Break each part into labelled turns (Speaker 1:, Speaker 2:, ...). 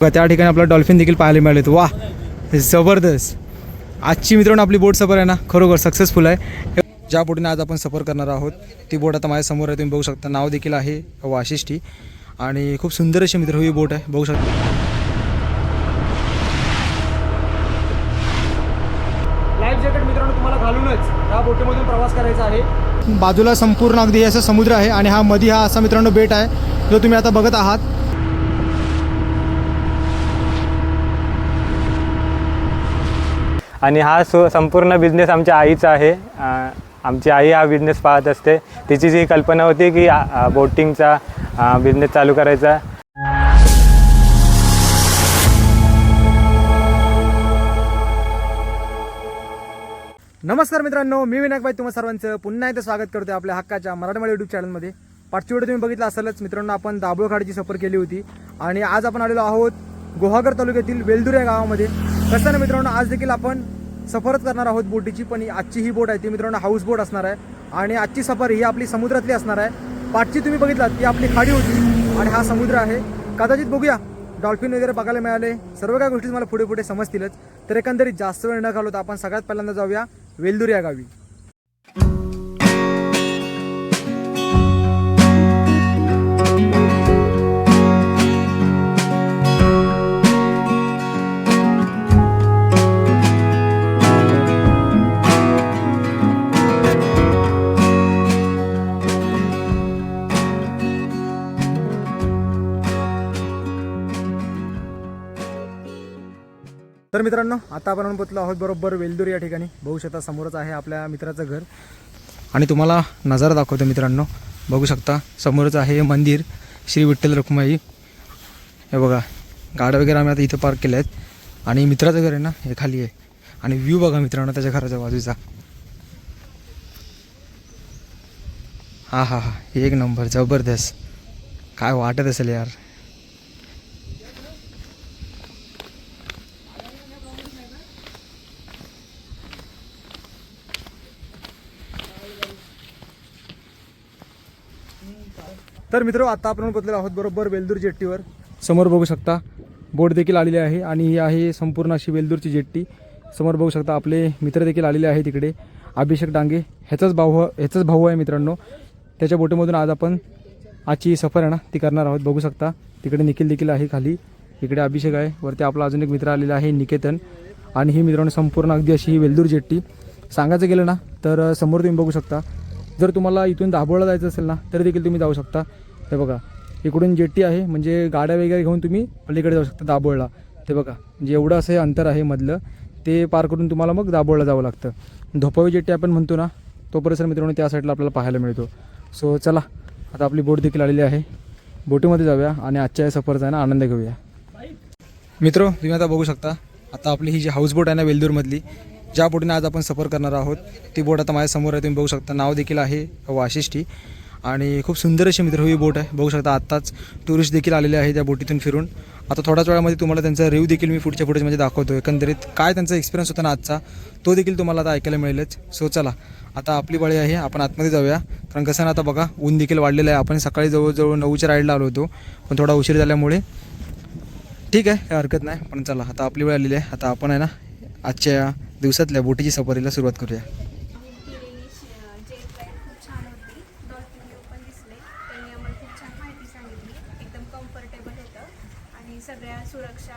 Speaker 1: बघा, त्या ठिकाणी आपला डॉल्फिन देखील पाहायला मिळाले वा जबरदस्त. आजची मित्रांनो आपली बोट सफर आहे ना खरोखर सक्सेसफुल आहे. ज्या बोटीने आज आपण सफर करणार आहोत ती बोट आता माझ्यासमोर आहे तुम्ही बघू शकता. नाव देखील आहे वाशिष्ठी. आणि खूप सुंदर अशी मित्र ही बोट आहे. बघू शकता. लाईफ जॅकेट मित्रांनो तुम्हाला घालूनच या बोटीमधून प्रवास करायचा आहे. बाजूला संपूर्ण अगदी असं समुद्र आहे आणि हा मधी हा असा मित्रांनो बेट आहे जो तुम्ही आता बघत आहात.
Speaker 2: आणि हा सु संपूर्ण बिझनेस आमच्या आईचा आहे. आमची आई हा बिझनेस पाहत असते. तिची जी कल्पना होती की बोटिंगचा बिझनेस चालू करायचा.
Speaker 1: नमस्कार मित्रांनो मी विनायकबाई तुम्हा सर्वांचं पुन्हा एकदा स्वागत करतो आपल्या हक्काच्या मराठवाडी यूट्यूब चॅनलमध्ये पाठची व्हिडिओ तुम्ही बघितला असेलच मित्रांनो आपण दाभोळखाडची सफर केली होती. आणि आज आपण आलेलो आहोत गुहागर तालुक्यातील वेलदूर या गावामध्ये. कसं ना मित्रांनो आज देखील आपण सफरच करणार आहोत बोटीची पण ही आजची ही बोट आहे ती मित्रांनो हाऊस बोट असणार आहे. आणि आजची सफर ही आपली समुद्रातली असणार आहे. पाठची तुम्ही बघितलात ती आपली खाडी होती आणि हा समुद्र आहे. कदाचित बघूया डॉल्फिन वगैरे बघायला मिळाले. सर्व काही गोष्टी मला पुढे पुढे समजतीलच. तर एकंदरीत जास्त वेळ न घालवता आपण सगळ्यात पहिल्यांदा जाऊया वेलदुर या गावी. तर मित्रांनो आता आपण पोचलो आहोत बरोबर वेलदूर या ठिकाणी. बघू शकता समोरच आहे आपल्या मित्राचं घर. आणि तुम्हाला नजारा दाखवतो मित्रांनो. बघू शकता समोरच आहे हे मंदिर श्री विठ्ठल रखुमाई हे बघा गाड्या वगैरे आम्ही आता इथं पार्क केल्या आहेत. आणि मित्राचं घर आहे ना हे खाली आहे. आणि व्ह्यू बघा मित्रांनो त्याच्या घराच्या बाजूचा. हा हा हा एक नंबर जबरदस्त. काय वाटत असेल यार. तर मित्र आता आपण पोचलेलो आहोत बरोबर वेलदूर जेट्टीवर. समोर बघू शकता बोट देखील आलेली आहे आणि ही आहे संपूर्ण अशी वेलदूरची जेट्टी. समोर बघू शकता आपले मित्र देखील आलेले आहे तिकडे अभिषेक डांगे ह्याचाच भाऊ ह्याचाच भाऊ आहे मित्रांनो. त्याच्या बोटीमधून आज आपण आजची सफर आहे ना ती करणार आहोत. बघू शकता तिकडे निखिल देखील आहे खाली. इकडे अभिषेक आहे वरती आपला अजून एक मित्र आलेला आहे निकेतन. आणि ही मित्रांनो संपूर्ण अगदी अशी ही वेलदूर जेट्टी. सांगायचं गेलं ना तर समोर तुम्ही बघू शकता. जर तुम्हाला इथून दाभोळला जायचं असेल ना तरी देखील तुम्ही जाऊ शकता. हे बघा इकडून जेट्टी आहे म्हणजे गाड्या वगैरे घेऊन तुम्ही पलीकडे जाऊ शकता दाबोळला ते बघा म्हणजे एवढं असं हे अंतर आहे मधलं ते पार करून तुम्हाला मग दाबोळला जावं लागतं. धोपावी जेट्टी आपण म्हणतो ना तो परिसर मित्रांनो त्या साईडला आपल्याला पाहायला मिळतो. सो चला आता आपली बोट देखील आलेली आहे. बोटीमध्ये जाऊया आणि आजच्या या सफरचा आहे ना आनंद घेऊया. मित्र तुम्ही आता बघू शकता आता आपली ही जी हाऊस बोट आहे ना वेलदूरमधली ज्या बोटीने आज आपण सफर करणार आहोत ती बोट आता माझ्यासमोर आहे तुम्ही बघू शकता नाव देखील आहे वाशिष्ठी. आणि खूप सुंदर अशी मित्र ही बोट आहे. बघू शकता आत्ताच टुरिस्ट देखील आलेले आहे त्या बोटीतून फिरून. आता थोड्याच वेळामध्ये तुम्हाला त्यांचा रिव्ह्यू देखील मी पुढच्या फुटेजमध्ये दाखवतो एकंदरीत काय त्यांचा एक्सपिरियन्स होता ना आजचा तो देखील तुम्हाला आता ऐकायला मिळेलच. सो चला. आता आपली बळी आहे. आपण आतमध्ये जाऊया. कारण कसं ना आता बघा ऊन देखील वाढलेलं आहे. आपण सकाळी जवळजवळ नऊच्या राईडला आलो होतो. पण थोडा उशीर झाल्यामुळे ठीक आहे काही हरकत नाही. पण चला आता आपली वेळ आलेली आहे. आता आपण आहे ना आजच्या दिवसातल्या बोटीची सफारीला सुरुवात करूया
Speaker 3: केलेली जेट राईड खूप छान होती डॉल्फिन व्यू पण दिसले त्यांनी आम्हाला खूप छान माहिती सांगितली एकदम कम्फर्टेबल आणि सगळ्या सुरक्षा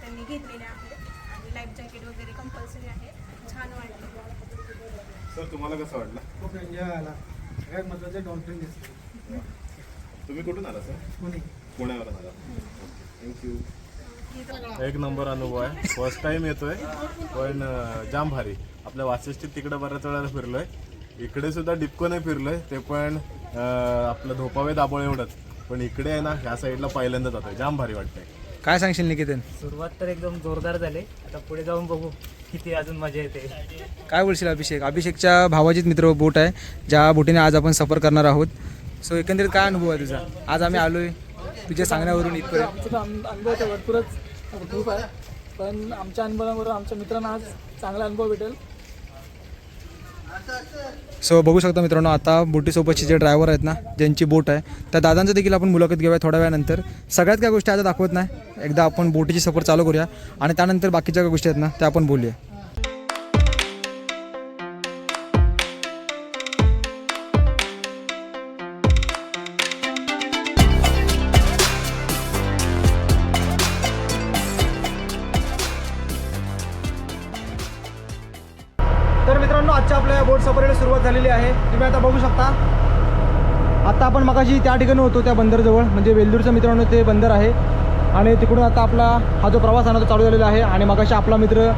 Speaker 3: त्यांनी घेतलेल्या आहेत. आणि लाईफ जॅकेट वगैरे कंपल्सरी आहे. छान वाटलं.
Speaker 4: सर तुम्हाला कसं वाटलं?
Speaker 5: खूप एन्जॉय आला सगळ्यात महत्त्वाचे डॉल्फिन दिसले.
Speaker 4: तुम्ही कुठून आला सर?
Speaker 5: कोणी
Speaker 4: पुण्यावरून आला. थँक्यू एक नंबर अनुभव आहे. फर्स्ट टाइम येतोय पण जाम भारी. आपल्या वाशिष्ठीत तिकडे बऱ्याच वेळाला फिरलोय. इकडे सुद्धा डिपको नाही फिरलोय. ते पण आपलं धोपावे दाबोळ एवढंच. पण इकडे आहे ना ह्या साईडला पहिल्यांदा जातोय. जाम भारी वाटतंय.
Speaker 1: काय सांगशील निकेतन?
Speaker 6: सुरुवात तर एकदम जोरदार झाली. आता पुढे जाऊन बघू किती अजून मजा येते.
Speaker 1: काय बोलशील अभिषेक? अभिषेकच्या भावाचीच मित्र बोट आहे ज्या बोटीने आज आपण सफर करणार आहोत. सो एकंदरीत काय अनुभव आहे तुझा? आज आम्ही आलोय तुझ्या सांगण्यावरून इथपर्यंत.
Speaker 5: आमचे तर अनु- अनुभव तर भरपूरच खूप आहे. पण आमच्या अनुभवाबरोबर आमच्या मित्रांना आज चांगला अनुभव भेटेल.
Speaker 1: सो बघू शकता मित्रांनो आता बोटीसोबतचे जे ड्रायव्हर आहेत ना ज्यांची बोट आहे त्या दादांचं देखील आपण मुलाखत घेऊया थोड्या वेळानंतर. सगळ्यात काय गोष्टी आता दाखवत नाही. एकदा आपण बोटीची सफर चालू करूया आणि त्यानंतर बाकीच्या काय गोष्टी आहेत ना त्या आपण बोलूया. मगाशी त्या ठिकाणी होतो त्या बंदरजवळ. म्हणजे वेल्दूरचं मित्रांनो ते बंदर आहे. आणि तिकडून आता आपला हा जो प्रवास आहे ना तो चालू झालेला आहे. आणि मगाशी आपला मित्र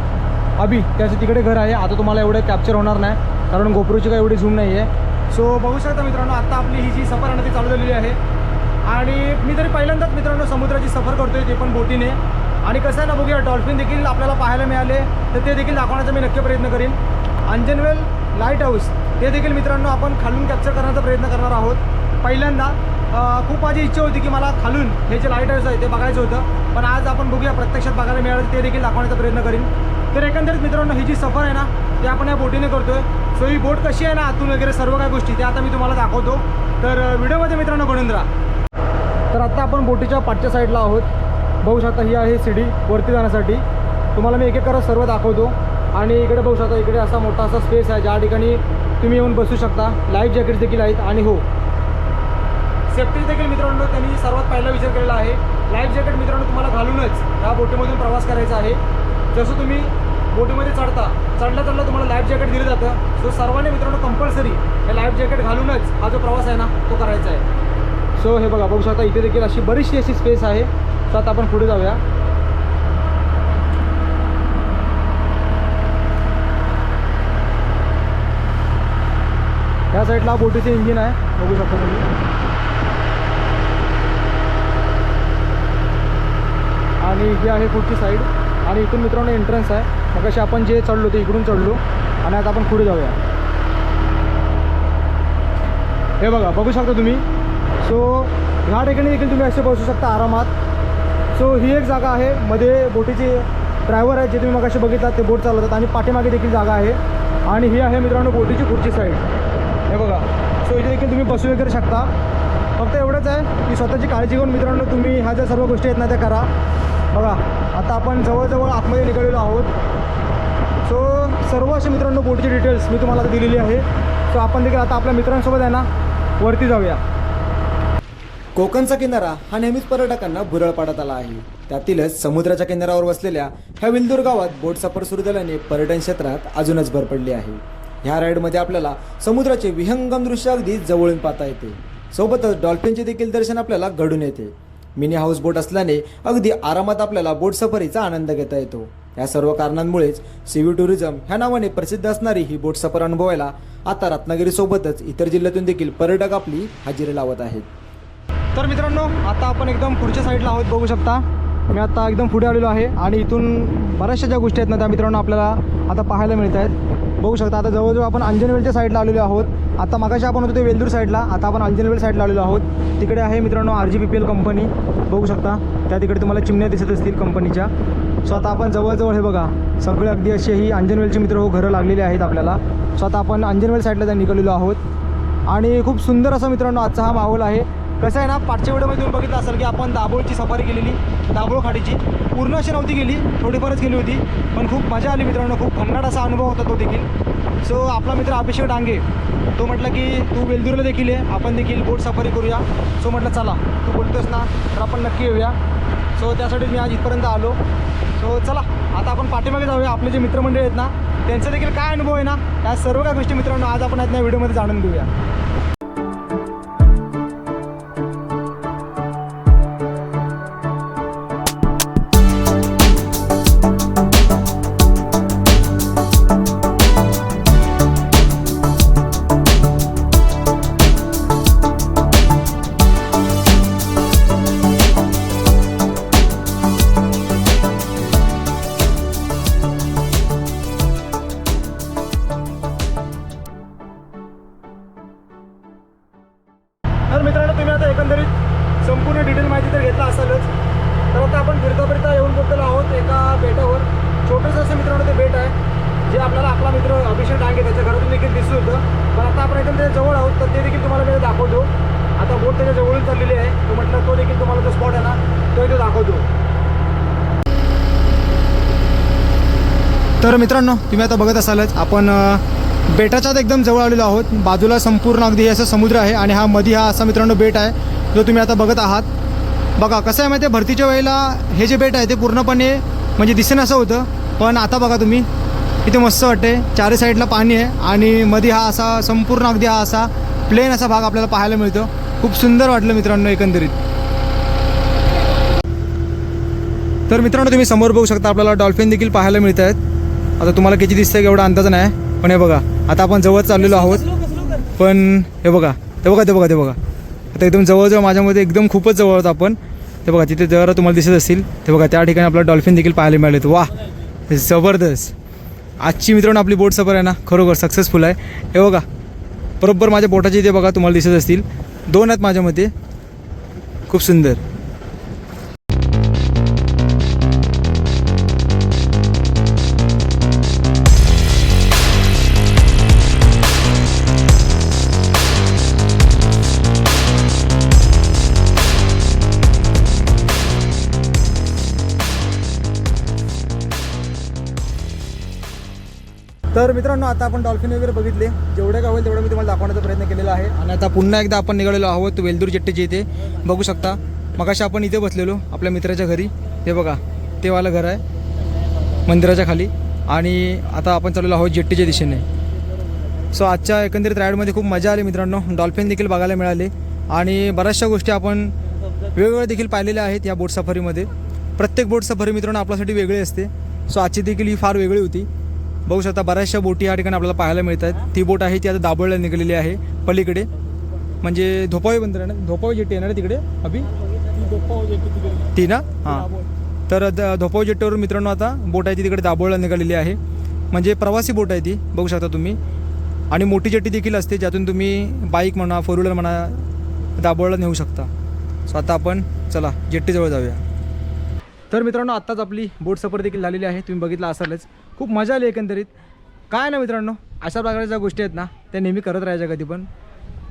Speaker 1: अभि त्याचं तिकडे घर आहे. आता तुम्हाला एवढं कॅप्चर होणार नाही कारण गोप्रोची काही एवढी झूम नाही आहे सो बघू शकता मित्रांनो आता आपली ही जी सफर आहे ना ती चालू झालेली आहे. आणि मी तरी पहिल्यांदाच मित्रांनो समुद्राची सफर करतोय ते पण बोटीने. आणि कसं आहे ना बघूया डॉल्फिन देखील आपल्याला पाहायला मिळाले तर ते देखील दाखवण्याचा मी नक्की प्रयत्न करीन. अंजनवेल लाइट हाऊस ते देखील मित्रांनो आपण खालून कॅप्चर करण्याचा प्रयत्न करणार आहोत. पहिल्यांदा खूप माझी इच्छा होती की मला खालून हे जे लाइट हाऊस आहे ते बघायचं होतं. पण आज आपण बघूया प्रत्यक्षात बघायला मिळालं ते देखील दाखवण्याचा प्रयत्न करीन. तर एकंदरीत मित्रांनो ही जी सफर आहे ना ते आपण या बोटीने करतोय. सो ही बोट कशी आहे ना आतून वगैरे सर्व काही गोष्टी त्या आता मी तुम्हाला दाखवतो. तर व्हिडिओमध्ये मित्रांनो बनून राहा. तर आत्ता आपण बोटीच्या पाठच्या साईडला आहोत. बघू शकता ही आहे सीडी वरती जाण्यासाठी. तुम्हाला मी एक एक करत सर्व दाखवतो. आणि इकडे बघू शकता इकडे असा मोठा असा स्पेस आहे ज्या ठिकाणी तुम्ही येऊन बसू शकता. लाईफ जॅकेट्स देखील आहेत आणि हो सेफ्टी देखील मित्रांनो त्यांनी सर्वात पहिला विचार केलेला आहे. लाईफ जॅकेट मित्रांनो तुम्हाला घालूनच या बोटीमधून प्रवास करायचा आहे. जसं तुम्ही बोटीमध्ये चढता चढल्या चढल्या तुम्हाला लाईफ जॅकेट दिलं जातं. सो सर्वांनी मित्रांनो कंपल्सरी हे लाईफ जॅकेट घालूनच हा जो प्रवास आहे ना तो करायचा आहे. सो हे बघा बघू शकता इथे देखील अशी बरीचशी अशी स्पेस आहे. तर आता आपण पुढे जाऊया. या साईडला बोटीचे इंजिन आहे. बघू शकता तुम्ही. आणि ही आहे पुढची साईड आणि इथून मित्रांनो एंट्रन्स आहे. मग आपण जे चढलो ते इकडून चढलो. आणि आता आपण पुढे जाऊया. हे बघा बघू शकता तुम्ही. सो ह्या ठिकाणी देखील तुम्ही असे बसू शकता आरामात. सो ही एक जागा आहे. मध्ये बोटीचे ड्रायव्हर आहेत जे तुम्ही मग बघितलात ते बोट चालवतात आणि पाठीमागे देखील जागा आहे. आणि ही आहे मित्रांनो बोटीची पुढची साईड हे बघा. सो इथे देखील तुम्ही बसू वगैरे शकता. फक्त एवढंच आहे की स्वतःची काळजी घेऊन मित्रांनो तुम्ही ह्या ज्या सर्व गोष्टी आहेत ना त्या करा. बघा आता आपण जवळजवळ आतमध्ये निघालेलो आहोत. सो सर्व असे मित्रांनो बोटची डिटेल्स मी तुम्हाला दिलेली आहे. सो आपण देखील आता आपल्या मित्रांसोबत आहे ना वरती जाऊया. कोकणचा किनारा हा नेहमीच पर्यटकांना भुरळ पाडत आला आहे. त्यातीलच समुद्राच्या किनाऱ्यावर वसलेल्या ह्या विलदूर गावात बोट सफर सुरू झाल्याने पर्यटन क्षेत्रात अजूनच भर पडली आहे. ह्या राईडमध्ये आपल्याला समुद्राचे विहंगम दृश्य अगदी जवळून पाहता येते. सोबतच डॉल्फिनचे देखील दर्शन आपल्याला घडून येते. मिनी हाऊस बोट असल्याने अगदी आरामात आपल्याला बोट सफरीचा आनंद घेता येतो. या सर्व कारणांमुळेच सीव्ही टुरिझम ह्या नावाने प्रसिद्ध असणारी ही बोट सफर अनुभवायला आता रत्नागिरीसोबतच इतर जिल्ह्यातून देखील पर्यटक आपली हजेरी लावत आहेत. तर मित्रांनो आता आपण एकदम पुढच्या साईडला आहोत बघू शकता. मी आता एकदम पुढे आलेलो आहे आणि इथून बऱ्याचशा ज्या गोष्टी आहेत ना त्या मित्रांनो आपल्याला आता पाहायला मिळत आहेत. बघू शकता आता जवळजवळ आपण अंजनवेलच्या साईडला आलेलो आहोत. आता मागाशी आपण होतो ते वेलदूर साईडला आता आपण अंजनवेल साईडला आलेलो आहोत. तिकडे आहे मित्रांनो R G P P L company बघू शकता त्या तिकडे तुम्हाला चिमण्या दिसत असतील कंपनीच्या सो आता आपण जवळजवळ हे बघा सगळे अगदी असे ही अंजनवेलचे मित्र हो घरं लागलेले आहेत आपल्याला. सो आता आपण अंजनवेल साईडला त्या निघालेलो आहोत. आणि खूप सुंदर असा मित्रांनो आजचा हा माहोल आहे. कसं आहे ना पाठच्या व्हिडिओमध्ये तुम्ही बघितलं असेल की आपण दाभोळची सफारी केलेली दाभोळ खाडीची पूर्ण अशी नव्हती गेली थोडीफारच गेली होती. पण खूप मजा आली मित्रांनो खूप भन्नाट असा अनुभव होता तो देखील. सो आपला मित्र अभिषेक डांगे तो म्हटला की तू वेलदुरला देखील आहे आपण देखील बोट सफारी करूया. सो म्हटलं चला तू बोलतोस ना तर आपण नक्की येऊया. सो त्यासाठी मी आज इथपर्यंत आलो. सो चला आता आपण पाठीमागे जाऊया. आपले जे मित्रमंडळी आहेत ना त्यांचा देखील काय अनुभव आहे ना या सर्व काही गोष्टी मित्रांनो आज आपण आज या व्हिडिओमध्ये जाणून घेऊया. त्याच्या जवळून चाललेली आहे तो म्हटलं तो देखील तुम्हाला जो स्पॉट आहे ना तो इथे दाखवतो. तर मित्रांनो तुम्ही आता बघत असालच आपण बेटाच्यात एकदम जवळ आलेलो आहोत. बाजूला संपूर्ण अगदी असं समुद्र आहे आणि हा मधी हा असा मित्रांनो बेट आहे जो तुम्ही आता बघत आहात. बघा कसं आहे माहिती आहे भरतीच्या वेळेला हे जे बेट आहे ते पूर्णपणे म्हणजे दिसेन असं होतं पण आता बघा तुम्ही इथे मस्त वाटते चारी साईडला पाणी आहे आणि मध्ये हा असा संपूर्ण अगदी हा असा प्लेन असा भाग आपल्याला पाहायला मिळतो. खूप सुंदर वाटलं मित्रांनो एकंदरीत. तर मित्रांनो तुम्ही समोर बघू शकता आपल्याला डॉल्फिन देखील पाहायला मिळत आहेत आता तुम्हाला किती दिसतंय एवढा अंदाज नाही पण हे बघा आता आपण जवळ चाललेलो आहोत. पण हे बघा ते बघा ते बघा ते बघा. आता एकदम जवळजवळ माझ्यामध्ये एकदम खूपच जवळ आहोत आपण. ते बघा तिथे जरा तुम्हाला दिसत असतील. ते बघा त्या ठिकाणी आपल्याला डॉल्फिन देखील पाहायला मिळाले वा जबरदस्त. आजची मित्रांनो आपली बोट सफर आहे ना खरोखर सक्सेसफुल आहे. हे बघा बरोबर माझ्या बोटाचे इथे बघा तुम्हाला दिसत असतील. दोन आहेत माझ्या मते खूप सुंदर. तर मित्रांनो आता आपण डॉल्फिन वगैरे बघितले. जेवढे काय होईल तेवढं मी तुम्हाला दाखवण्याचा प्रयत्न केलेला आहे. आणि आता पुन्हा एकदा आपण निघालेलो आहोत वेलदूर जेट्टीच्या इथे. बघू शकता. मगाशी आपण इथे बसलेलो आपल्या मित्राच्या घरी. हे बघा ते वालं घर आहे मंदिराच्या खाली. आणि आता आपण चाललेलो आहोत जेट्टीच्या दिशेने. सो आजच्या एकंदरीत राईडमध्ये खूप मजा आली मित्रांनो. डॉल्फिन देखील बघायला मिळाले. आणि बऱ्याचशा गोष्टी आपण वेगवेगळ्या देखील पाहिलेल्या आहेत या बोट सफारीमध्ये प्रत्येक बोट सफारी मित्रांनो आपल्यासाठी वेगळी असते. सो आजची देखील ही फार वेगळी होती. बघू शकता बऱ्याचशा बोटी या ठिकाणी आपल्याला पाहायला मिळत आहेत ती बोट आहे ती आता दाबोळला निघालेली आहे पलीकडे. म्हणजे धोपावी बंदर आहे ना? धोपावी जेट्टी आहे ना रे तिकडे? अभि? ती ना? हां. तर धोपावी जेट्टीवरून मित्रांनो आता बोट आहे ती तिकडे दाबोळला निघालेली आहे. म्हणजे प्रवासी बोट आहे ती बघू शकता तुम्ही. आणि मोठी जेट्टी देखील असते ज्यातून तुम्ही बाईक म्हणा फोर व्हीलर म्हणा दाबोळला नेऊ शकता. सो आता आपण चला जेट्टीजवळ जाऊया. तर मित्रांनो आत्ताच आपली बोट सफर देखील झालेली आहे. तुम्ही बघितलं असालच खूप मजा आली एकंदरीत. काय ना मित्रांनो अशा प्रकारच्या ज्या गोष्टी आहेत ना त्या नेहमी करत राहायच्या कधी पण.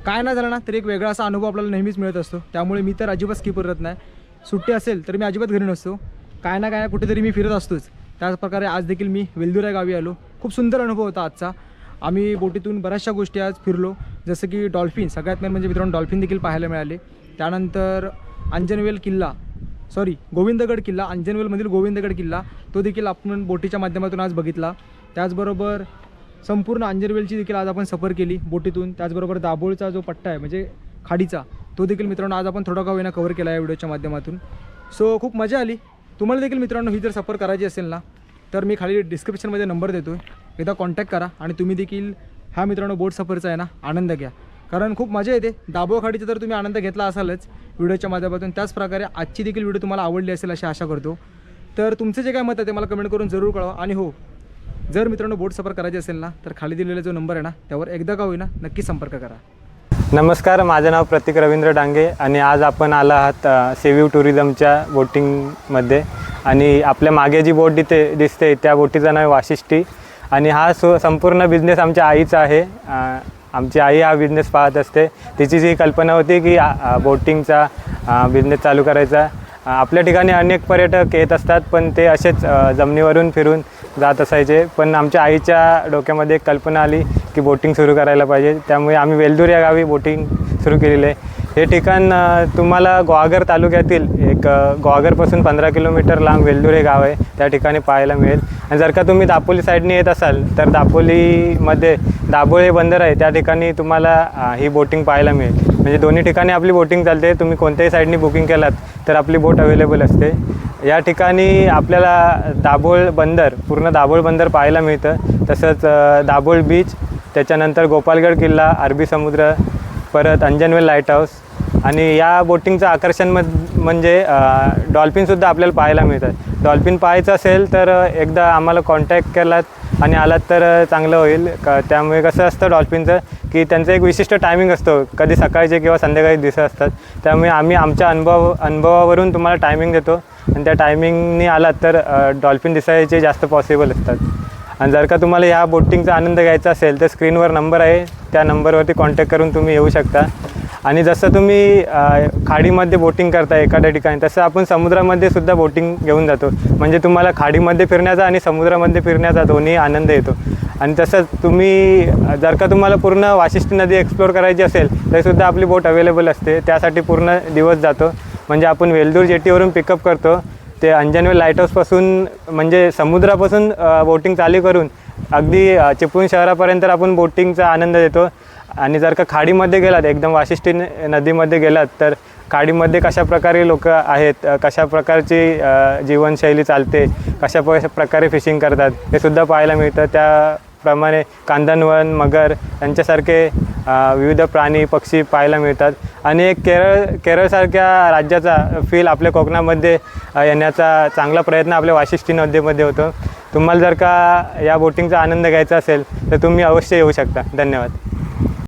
Speaker 1: काय नाही झालं ना तरी एक वेगळा असा अनुभव आपल्याला नेहमीच मिळत असतो. त्यामुळे मी तर अजिबात स्किप करत नाही. सुट्टी असेल तर मी अजिबात घरी नसतो. काय ना काय कुठेतरी मी फिरत असतोच. त्याच प्रकारे आज देखील मी वेल्दुरा गावी आलो. खूप सुंदर अनुभव होता आजचा. आम्ही बोटीतून बऱ्याचशा गोष्टी आज फिरलो. जसं की डॉल्फिन सगळ्यात मेन म्हणजे मित्रांनो डॉल्फिन देखील पाहायला मिळाले. त्यानंतर अंजनवेल किल्ला सॉरी गोविंदगड किल्ला अंजनवेलमधील गोविंदगड किल्ला तो देखील आपण बोटीच्या माध्यमातून आज बघितला. त्याचबरोबर संपूर्ण अंजनवेलची देखील आज आपण सफर केली बोटीतून. त्याचबरोबर दाभोळचा जो पट्टा आहे म्हणजे खाडीचा तो देखील मित्रांनो आज आपण थोडा का कवर कव्हर केला आहे व्हिडिओच्या माध्यमातून. सो खूप मजा आली. तुम्हाला देखील मित्रांनो ही जर सफर करायची असेल ना तर मी खाली डिस्क्रिप्शनमध्ये नंबर देतो एकदा कॉन्टॅक्ट करा आणि तुम्ही देखील हा मित्रांनो बोट सफरचा आहे ना आनंद घ्या. कारण खूप मजा येते. दाबो खाडीचा तर तुम्ही आनंद घेतला असालच व्हिडिओच्या माध्यमातून. त्याच प्रकारे आजची देखील व्हिडिओ तुम्हाला आवडली असेल अशी आशा करतो. तर तुमचं जे काय मत आहे ते मला कमेंट करून जरूर कळवा. आणि हो जर मित्रांनो बोट सफर करायची असेल ना तर खाली दिलेला जो नंबर आहे ना त्यावर एकदा का होईना नक्की संपर्क करा.
Speaker 2: नमस्कार माझं नाव प्रतीक रवींद्र डांगे आणि आज आपण आला आहात अ, टुरिझमच्या बोटिंगमध्ये. आणि आपल्या मागे जी बोट दिते दिसते त्या बोटीचं नाव वाशिष्ठी. आणि हा सो संपूर्ण बिझनेस आमच्या आईचा आहे. आमची आई हा बिझनेस पाहत असते. तिची जी कल्पना होती की बोटिंगचा बिझनेस चालू करायचा. आपल्या ठिकाणी अनेक पर्यटक येत असतात पण ते असेच जमिनीवरून फिरून जात असायचे. पण आमच्या आईच्या डोक्यामध्ये एक कल्पना आली की बोटिंग सुरू करायला पाहिजे. त्यामुळे आम्ही वेलदूर या गावी बोटिंग सुरू केलेली आहे. हे ठिकाण तुम्हाला ग्वागर तालुक्यातील एक ग्वागरपासून पंधरा किलोमीटर लांब वेलदूर हे गाव आहे. त्या ठिकाणी पाहायला मिळेल. आणि जर का तुम्ही दापोली साईडने येत असाल तर दापोलीमध्ये दाभोळे बंदर आहे. त्या ठिकाणी तुम्हाला ही बोटिंग पाहायला मिळेल. म्हणजे दोन्ही ठिकाणी आपली बोटिंग चालते. तुम्ही कोणत्याही साईडनी बुकिंग केलात तर आपली बोट अवेलेबल असते. या ठिकाणी आपल्याला दाभोळ बंदर पूर्ण दाभोळ बंदर पाहायला मिळतं. तसंच दाभोळ बीच त्याच्यानंतर गोपालगड किल्ला अरबी समुद्र परत अंजनवेल लाइट हाऊस आणि या बोटिंगचं आकर्षण म म्हणजे डॉल्फिनसुद्धा आपल्याला पाहायला मिळतात. डॉल्फिन पाहायचं असेल तर एकदा आम्हाला कॉन्टॅक्ट केलात आणि आलात तर चांगलं होईल. क त्यामुळे कसं असतं डॉल्फिनचं की त्यांचं एक विशिष्ट टायमिंग असतो. कधी सकाळचे किंवा संध्याकाळी दिवस असतात. त्यामुळे आम्ही आमच्या अनुभव अनुभवावरून तुम्हाला टायमिंग देतो. आणि त्या टायमिंगनी आलात तर डॉल्फिन दिसायचे जास्त पॉसिबल असतात. आणि जर का तुम्हाला ह्या बोटिंगचा आनंद घ्यायचा असेल तर स्क्रीनवर नंबर आहे. त्या नंबरवरती कॉन्टॅक्ट करून तुम्ही येऊ शकता. आणि जसं तुम्ही खाडीमध्ये बोटिंग करता एखाद्या ठिकाणी तसं आपण समुद्रामध्ये सुद्धा बोटिंग घेऊन जातो. म्हणजे तुम्हाला खाडीमध्ये फिरण्याचा आणि समुद्रामध्ये फिरण्याचा दोन्ही आनंद येतो. आणि तसंच तुम्ही जर का तुम्हाला पूर्ण वाशिष्ठी नदी एक्सप्लोअर करायची असेल तरीसुद्धा आपली बोट अवेलेबल असते. त्यासाठी पूर्ण दिवस जातो. म्हणजे आपण वेल्दूर जेटीवरून पिकअप करतो. ते अंजनवेल लाइट हाऊसपासून म्हणजे समुद्रापासून बोटिंग चालू करून अगदी चिपळूण शहरापर्यंत आपण बोटिंगचा आनंद देतो. आणि जर का खाडीमध्ये गेलात एकदम वाशिष्ठी नदीमध्ये गेलात तर खाडीमध्ये कशा प्रकारे लोक आहेत कशा प्रकारची जीवनशैली चालते कशा प- प्रकारे फिशिंग करतात हे सुद्धा पाहायला मिळतं. त्याप्रमाणे कांदनवन मगर यांच्यासारखे विविध प्राणी पक्षी पाहायला मिळतात. आणि एक केरळ केरळसारख्या राज्याचा फील आपल्या कोकणामध्ये येण्याचा चांगला प्रयत्न आपल्या वाशिष्ठी नदीमध्ये होतो. तुम्हाला जर का या बोटिंगचा आनंद घ्यायचा असेल तर तुम्ही अवश्य येऊ शकता. धन्यवाद.